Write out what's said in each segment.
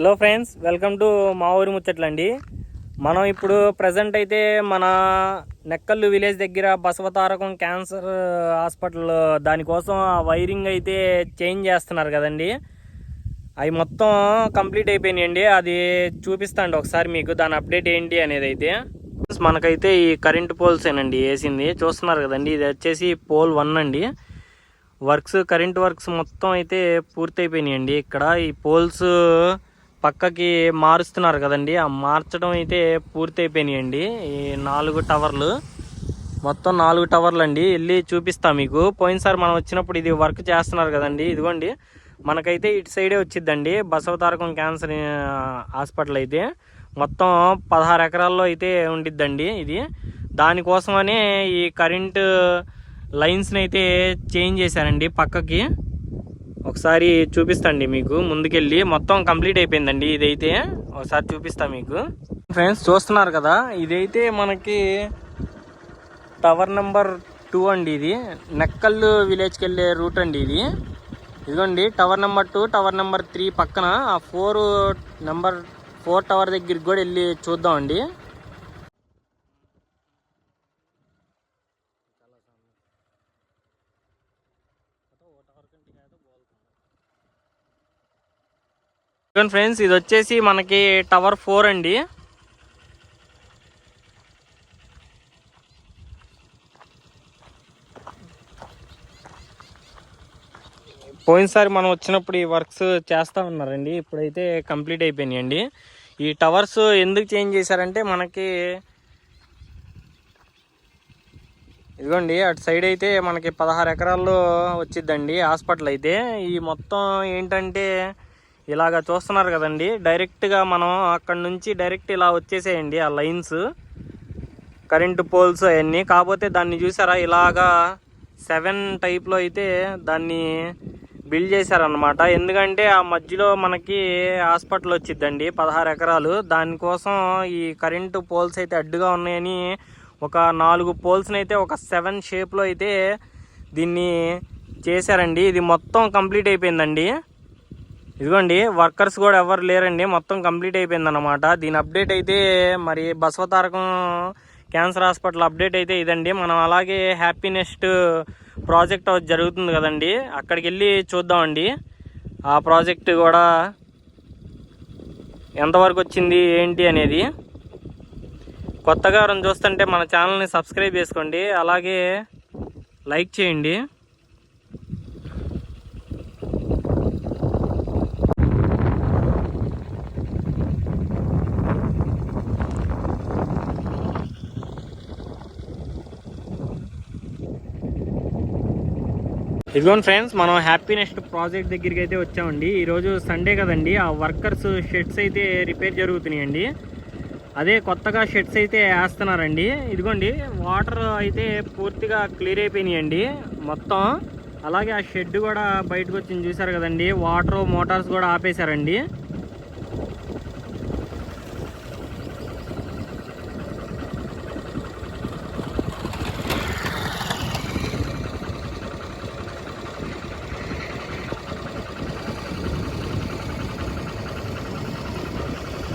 Hello friends welcome to మా ఊరి ముచ్చట్లండి. మనం ఇప్పుడు ప్రజెంట్ అయితే మన నెక్కల్లు విలేజ్ దగ్గర బసవతారకం క్యాన్సర్ హాస్పిటల్ దానికోసం ఆ వైరింగ్ అయితే చేంజ్ చేస్తున్నారు కదండి. అవి మొత్తం కంప్లీట్ అయిపోయినాయండి. అది చూపిస్తాండి ఒకసారి మీకు దాని అప్డేట్ ఏంటి అనేది అయితే. మనకైతే ఈ కరెంటు పోల్స్ ఏనండి వేసింది. చూస్తున్నారు కదండి ఇది వచ్చేసి పోల్ వన్ అండి. వర్క్స్ కరెంట్ వర్క్స్ మొత్తం అయితే పూర్తయిపోయినాయండి. ఇక్కడ ఈ పోల్స్ పక్కకి మారుస్తున్నారు కదండి. ఆ మార్చడం అయితే పూర్తయిపోయినాయండి. ఈ నాలుగు టవర్లు. మొత్తం నాలుగు టవర్లు అండి వెళ్ళి చూపిస్తాం మీకు. పోయినసారి మనం వచ్చినప్పుడు ఇది వర్క్ చేస్తున్నారు కదండి. ఇదిగోండి. మనకైతే ఇటు సైడే వచ్చిద్దండి. బసవతారకం క్యాన్సర్ హాస్పిటల్ అయితే. మొత్తం పదహారు ఎకరాల్లో అయితే ఉండిద్దండి ఇది. దానికోసమనే ఈ కరెంటు లైన్స్ని అయితే చేంజ్ చేశారండి పక్కకి. ఒకసారి చూపిస్తండి మీకు ముందుకెళ్ళి. మొత్తం కంప్లీట్ అయిపోయిందండి ఇదైతే. ఒకసారి చూపిస్తా మీకు. ఫ్రెండ్స్ చూస్తున్నారు కదా ఇదైతే మనకి టవర్ నెంబర్ టూ అండి ఇది. నెక్కల్లు విలేజ్కి వెళ్ళే రూట్ అండి ఇది. ఇదిగోండి tower number two tower number three పక్కన ఆ ఫోర్ నెంబర్ ఫోర్ టవర్ దగ్గరికి కూడా వెళ్ళి చూద్దామండి. ఫ్రెండ్స్ ఇది వచ్చేసి మనకి టవర్ ఫోర్ అండి. పోయినసారి మనం వచ్చినప్పుడు ఈ వర్క్స్ చేస్తా ఉన్నారండి. ఇప్పుడైతే కంప్లీట్ అయిపోయినాయండి. ఈ టవర్స్ ఎందుకు చేంజ్ చేశారంటే మనకి ఇదిగోండి అటు సైడ్ అయితే మనకి పదహారు ఎకరాల్లో వచ్చిద్దండి హాస్పిటల్ అయితే. ఈ మొత్తం ఏంటంటే ఇలాగ చూస్తున్నారు కదండి. డైరెక్ట్గా మనం అక్కడ నుంచి డైరెక్ట్ ఇలా వచ్చేసేయండి ఆ లైన్స్ కరెంటు పోల్స్ అవన్నీ. కాకపోతే దాన్ని చూసారా? ఇలాగా సెవెన్ టైప్లో అయితే దాన్ని బిల్డ్ చేశారనమాట ఎందుకంటే ఆ మధ్యలో మనకి హాస్పిటల్ వచ్చిద్దండి పదహారు ఎకరాలు. దానికోసం ఈ కరెంటు పోల్స్ అయితే అడ్డుగా ఉన్నాయని ఒక నాలుగు పోల్స్ని అయితే ఒక సెవెన్ షేప్లో అయితే దీన్ని చేశారండి. ఇది మొత్తం కంప్లీట్ అయిపోయిందండి. ఇదిగోండి వర్కర్స్ కూడా ఎవరు లేరండి మొత్తం కంప్లీట్ అయిపోయిందన్నమాట. దీని అప్డేట్ అయితే మరి బసవతారకం క్యాన్సర్ హాస్పిటల్ అప్డేట్ అయితే ఇదండి. మనం అలాగే హ్యాపీనెస్ట్ ప్రాజెక్ట్ జరుగుతుంది కదండి అక్కడికి వెళ్ళి చూద్దామండి. ఆ ప్రాజెక్ట్ కూడా ఎంతవరకు వచ్చింది ఏంటి అనేది. కొత్తగా ఎవరైనా చూస్తుంటే మన ఛానల్ని సబ్స్క్రైబ్ చేసుకోండి అలాగే లైక్ చేయండి. ఇదిగోండి ఫ్రెండ్స్ మనం హ్యాపీనెస్ట్ ప్రాజెక్ట్ దగ్గరికి అయితే వచ్చామండి. ఈరోజు సండే కదండి ఆ వర్కర్స్ షెడ్స్ అయితే రిపేర్ జరుగుతున్నాయండి. అదే కొత్తగా షెడ్స్ అయితే వేస్తున్నారండి. ఇదిగోండి వాటర్ అయితే పూర్తిగా క్లియర్ అయిపోయినాయండి. మొత్తం అలాగే ఆ షెడ్ కూడా బయటకు వచ్చింది చూసారు కదండి. వాటర్ మోటార్స్ కూడా ఆపేశారండి.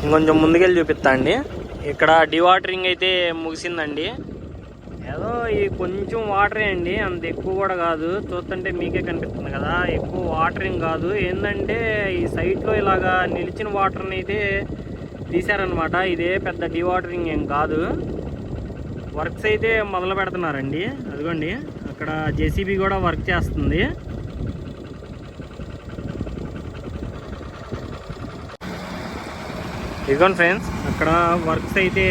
ఇంకొంచెం ముందుకెళ్ళి చూపిస్తా అండి. ఇక్కడ డివాటరింగ్ అయితే ముగిసిందండి. ఏదో ఈ కొంచెం వాటరే అండి అంత ఎక్కువ కూడా కాదు. చూస్తుంటే మీకే కనిపిస్తుంది కదా ఎక్కువ వాటరింగ్ కాదు. ఏంటంటే ఈ సైట్లో ఇలాగా నిలిచిన వాటర్ని అయితే తీశారనమాట ఇదే పెద్ద డివాటరింగ్ ఏం కాదు. వర్క్స్ అయితే మొదలు పెడుతున్నారండి. అదిగోండి అక్కడ జేసీబీ కూడా వర్క్ చేస్తుంది. ఇదిగోండి ఫ్రెండ్స్ అక్కడ వర్క్స్ అయితే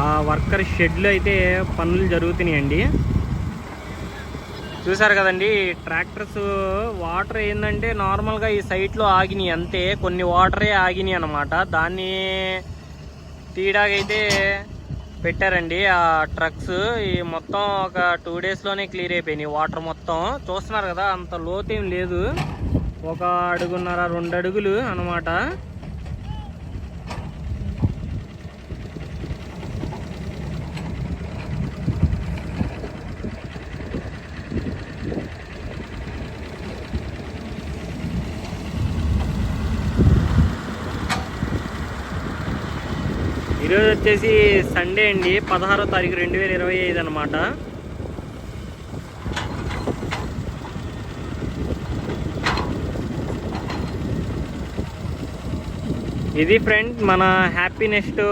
ఆ వర్కర్ షెడ్లు అయితే పనులు జరుగుతున్నాయండి. చూసారు కదండి ట్రాక్టర్స్ వాటర్ ఏంటంటే నార్మల్గా ఈ సైట్లో ఆగినాయి అంతే. కొన్ని వాటరే ఆగినాయి అనమాట దాన్ని తీయడాకైతే పెట్టారండి ఆ ట్రక్స్. ఈ మొత్తం ఒక టూ డేస్లోనే క్లియర్ అయిపోయినాయి వాటర్ మొత్తం. చూస్తున్నారు కదా అంత లోతేం లేదు. ఒక అడుగున్నర రెండు అడుగులు అనమాట ఈరోజు వచ్చేసి సండే అండి పదహారో తారీఖు రెండు వేల ఇరవై ఐదు అనమాట ఇది ఫ్రెండ్ మన హ్యాపీ నెక్స్ట్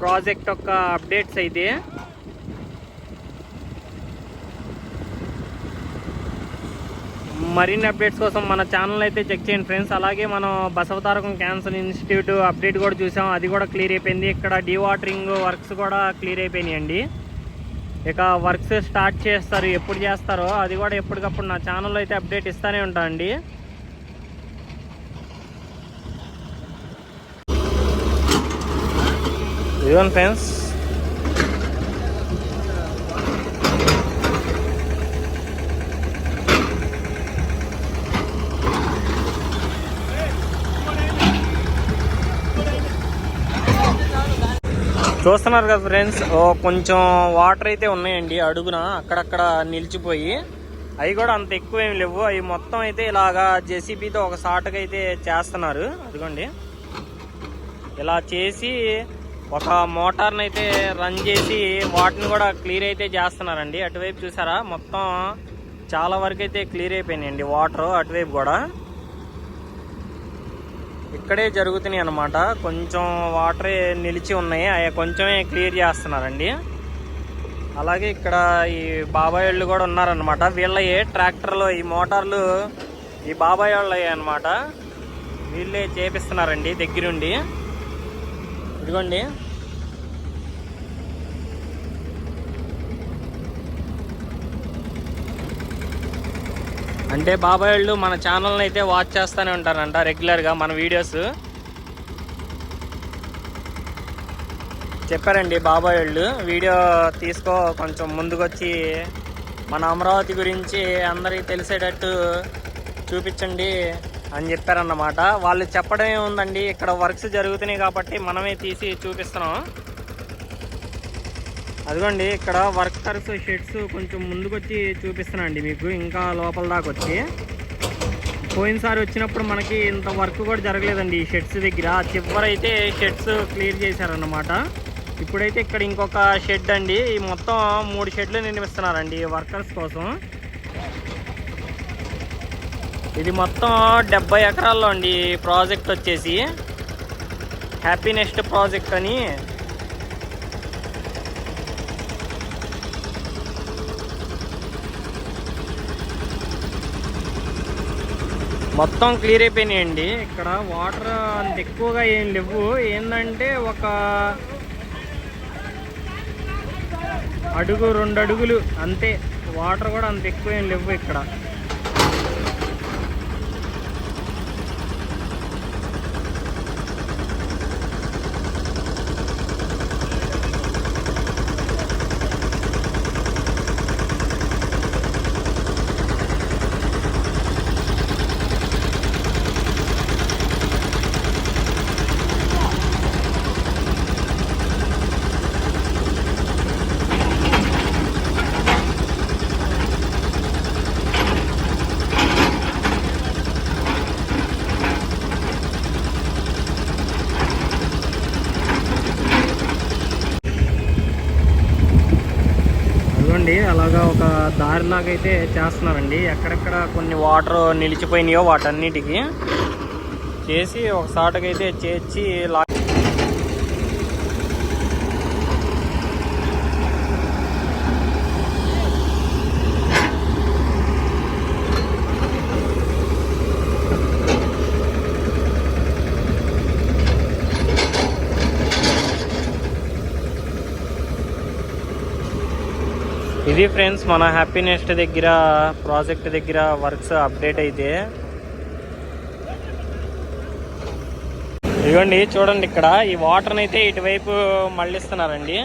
ప్రాజెక్ట్ యొక్క అప్డేట్స్ అయితే. మరిన్ని అప్డేట్స్ కోసం మన ఛానల్ అయితే చెక్ చేయండి ఫ్రెండ్స్ అలాగే మనం బసవతారకం క్యాన్సర్ ఇన్స్టిట్యూట్ అప్డేట్ కూడా చూసాం. అది కూడా క్లియర్ అయిపోయింది. ఇక్కడ డీవాటరింగ్ వర్క్స్ కూడా క్లియర్ అయిపోయినాయండి ఇక వర్క్స్ స్టార్ట్ చేస్తారు. ఎప్పుడు చేస్తారో అది కూడా ఎప్పటికప్పుడు నా ఛానల్లో అయితే అప్డేట్ ఇస్తూనే ఉంటానండి ఇదిగోండి ఫ్రెండ్స్ చూస్తున్నారు కదా ఫ్రెండ్స్ ఓ కొంచెం వాటర్ అయితే ఉన్నాయండి అడుగున అక్కడక్కడ నిలిచిపోయి. అవి కూడా అంత ఎక్కువ ఏమి లేవు. అవి మొత్తం అయితే ఇలాగా జెసిబితో ఒక సాటుగా అయితే చేస్తున్నారు. అదిగోండి. ఇలా చేసి ఒక మోటార్ని అయితే రన్ చేసి వాటిని కూడా క్లియర్ అయితే చేస్తున్నారండి. అటువైపు చూసారా? మొత్తం చాలా వరకు అయితే క్లియర్ అయిపోయినాయండి వాటర్ అటువైపు కూడా. ఇక్కడే జరుగుతున్నాయి అన్నమాట. కొంచెం వాటర్ నిలిచి ఉన్నాయి. అవి కొంచెమే క్లియర్ చేస్తున్నారండి. అలాగే ఇక్కడ ఈ బాబాయ్ వాళ్ళు కూడా ఉన్నారనమాట వీళ్ళయే ట్రాక్టర్లు ఈ మోటార్లు ఈ బాబాయ్ వాళ్ళయ్యే అనమాట వీళ్ళే చేపిస్తున్నారండి దగ్గరుండి. ఇదిగోండి. అంటే బాబాయ్ వాళ్ళు మన ఛానల్ని అయితే వాచ్ చేస్తూనే ఉంటారంట రెగ్యులర్గా మన వీడియోస్ చెప్పారండి బాబాయ్ వాళ్ళు వీడియో తీసుకో కొంచెం ముందుకొచ్చి మన అమరావతి గురించి అందరికీ తెలిసేటట్టు చూపించండి అని చెప్పారన్నమాట. వాళ్ళు చెప్పడం ఏముందండి ఇక్కడ వర్క్స్ జరుగుతున్నాయి కాబట్టి మనమే తీసి చూపిస్తున్నాం. అదిగోండి ఇక్కడ వర్కర్స్ షెడ్స్ కొంచెం ముందుకొచ్చి చూపిస్తున్నాండి మీకు ఇంకా లోపల దాకా వచ్చి. పోయినసారి వచ్చినప్పుడు మనకి ఇంత వర్క్ కూడా జరగలేదండి ఈ షెడ్స్ దగ్గర. చివరైతే షెడ్స్ క్లియర్ చేశారన్నమాట. ఇప్పుడైతే ఇక్కడ ఇంకొక షెడ్ అండి. మొత్తం మూడు షెడ్లు నిర్మిస్తున్నారండి వర్కర్స్ కోసం. ఇది మొత్తం డెబ్బై ఎకరాల్లో అండి ప్రాజెక్ట్ వచ్చేసి. హ్యాపీ నెక్స్ట్ ప్రాజెక్ట్ అని. మొత్తం క్లియర్ అయిపోయినాయండి. ఇక్కడ వాటర్ అంత ఎక్కువగా ఏం లేవు. ఏంటంటే ఒక అడుగు రెండు అడుగులు అంతే. వాటర్ కూడా అంత ఎక్కువ ఏం లేవు ఇక్కడ. అదిగోండి అలాగా ఒక దారిలాగా అయితే చేస్తున్నారండి. ఎక్కడెక్కడ కొన్ని వాటర్ నిలిచిపోయినాయో వాటన్నిటికీ. చేసి ఒక సాటకైతే చేర్చి లా ఇది ఫ్రెండ్స్ మన హ్యాపీనెస్ట్ దగ్గర ప్రాజెక్ట్ దగ్గర వర్క్స్ అప్డేట్ అయితే. ఇదిగోండి చూడండి ఇక్కడ ఈ వాటర్ని అయితే ఇటువైపు మళ్ళిస్తున్నారండి.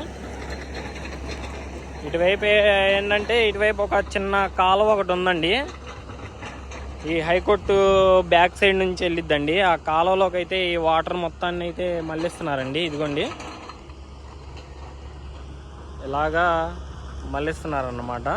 ఇటువైపు ఏంటంటే ఇటువైపు ఒక చిన్న కాలువ ఒకటి ఉందండి. ఈ హైకోర్టు బ్యాక్ సైడ్ నుంచి వెళ్ళిద్దండి. ఆ కాలువలోకి అయితే ఈ వాటర్ మొత్తాన్ని అయితే మళ్ళిస్తున్నారండి. ఇదిగోండి. ఇలాగా మళ్ళిస్తున్నారన్నమాట.